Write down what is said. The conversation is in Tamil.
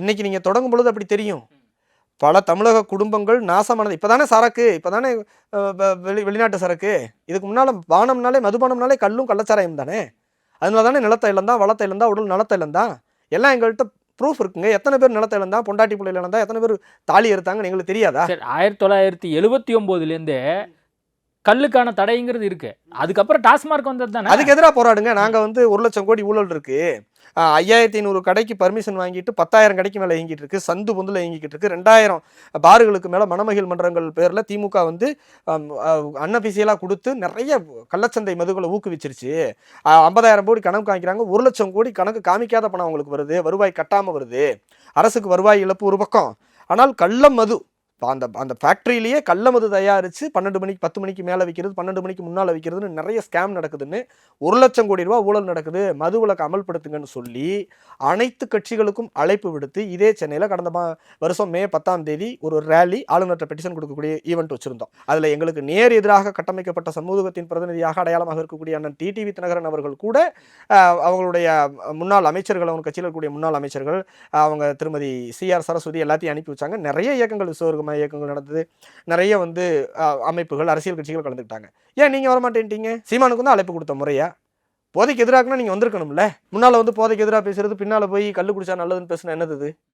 இன்னைக்கு நீங்கள் தொடங்கும் பொழுது அப்படி தெரியும். பல தமிழக குடும்பங்கள் நாசமானது. இப்போ தானே சரக்கு இப்போ தானே வெளி வெளிநாட்டு சரக்கு? இதுக்கு முன்னால் பானம்னாலே மதுபானம்னாலே கல்லும் கள்ளச்சாராயம் தானே? அதனால தானே நிலத்தை இழந்தான் வளத்தை இழந்தா உடல் நலத்தை இழந்தான் எல்லாம் எங்கள்கிட்ட ப்ரூஃப் இருக்குங்க. எத்தனை பேர் நிலத்தை இழந்தா பொண்டாட்டி பிள்ளைகள் இழந்தா எத்தனை பேர் தாலி எடுத்தாங்கன்னு எங்களுக்கு தெரியாதா? ஆயிரத்தி தொள்ளாயிரத்தி எழுபத்தி ஒம்போதுலேருந்தே கல்லுக்கான தடைங்கிறது இருக்கு. அதுக்கப்புறம் டாஸ்மார்க் வந்தது தானே? அதுக்கு எதிராக போராடுங்க. நாங்கள் வந்து ஒரு லட்சம் கோடி ஊழல் இருக்கு. ஐயாயிரத்தி ஐநூறு கடைக்கு பர்மிஷன் வாங்கிட்டு பத்தாயிரம் கடைக்கு மேலே இயங்கிட்டு இருக்கு. சந்து பொந்தில் இயங்கிட்டு இருக்கு. ரெண்டாயிரம் பார்களுக்கு மேலே மணமகிழ் மன்றங்கள் பேரில் திமுக வந்து அன்னபிசியலாக கொடுத்து நிறைய கள்ளச்சந்தை மதுகளை ஊக்குவிச்சிருச்சு. ஐம்பதாயிரம் கோடி கணக்கு காமிக்கிறாங்க. ஒரு லட்சம் கோடி கணக்கு காமிக்காத பணம் அவங்களுக்கு வருது. வருவாய் கட்டாமல் வருது. அரசுக்கு வருவாய் இழப்பு ஒரு பக்கம். ஆனால் கள்ள மது அந்த அந்த ஃபேக்ட்ரியிலேயே கள்ளமது தயாரித்து பன்னெண்டு மணிக்கு பத்து மணிக்கு மேலே விற்கிறது பன்னெண்டு மணிக்கு முன்னால் விற்கிறதுன்னு நிறைய ஸ்கேம் நடக்குதுன்னு ஒரு லட்சம் கோடி ரூபா ஊழல் நடக்குது. மது விலக்கு அமல்படுத்துங்கன்னு சொல்லி அனைத்து கட்சிகளுக்கும் அழைப்பு விடுத்து இதே சென்னையில் கடந்த மா வருஷம் மே பத்தாம் தேதி ஒரு ரேலி ஆளுநர்கிட்ட பெட்டிஷன் கொடுக்கக்கூடிய ஈவெண்ட் வச்சிருந்தோம். அதில் எங்களுக்கு நேர் எதிராக கட்டமைக்கப்பட்ட சமூகத்தின் பிரதிநிதியாக அடையாளமாக இருக்கக்கூடிய அண்ணன் டிடிவி தினகரன் அவர்கள் கூட அவங்களுடைய முன்னாள் அமைச்சர்கள் அவங்க கட்சியில் இருக்கக்கூடிய முன்னாள் அமைச்சர்கள் அவங்க திருமதி சிஆர் சரஸ்வதி எல்லாத்தையும் அனுப்பி வச்சாங்க. நிறைய இயக்கங்கள் விஸ்வகர்ம இயக்கங்கள் நடந்தது. நிறைய வந்து அமைப்புகள் அரசியல் கட்சிகள் கலந்துக்கிட்டாங்க. ஏன் நீங்கள் வரமாட்டேன்ட்டீங்க? சீமானுக்கு தான் அழைப்பு கொடுத்த முறையா? போதைக்கு எதிராகனா நீங்கள் வந்திருக்கணும்ல? முன்னால் வந்து போதைக்கு எதிராக பேசுறது பின்னால் போய் கல் குடிச்சா நல்லதுன்னு பேசுனா என்னது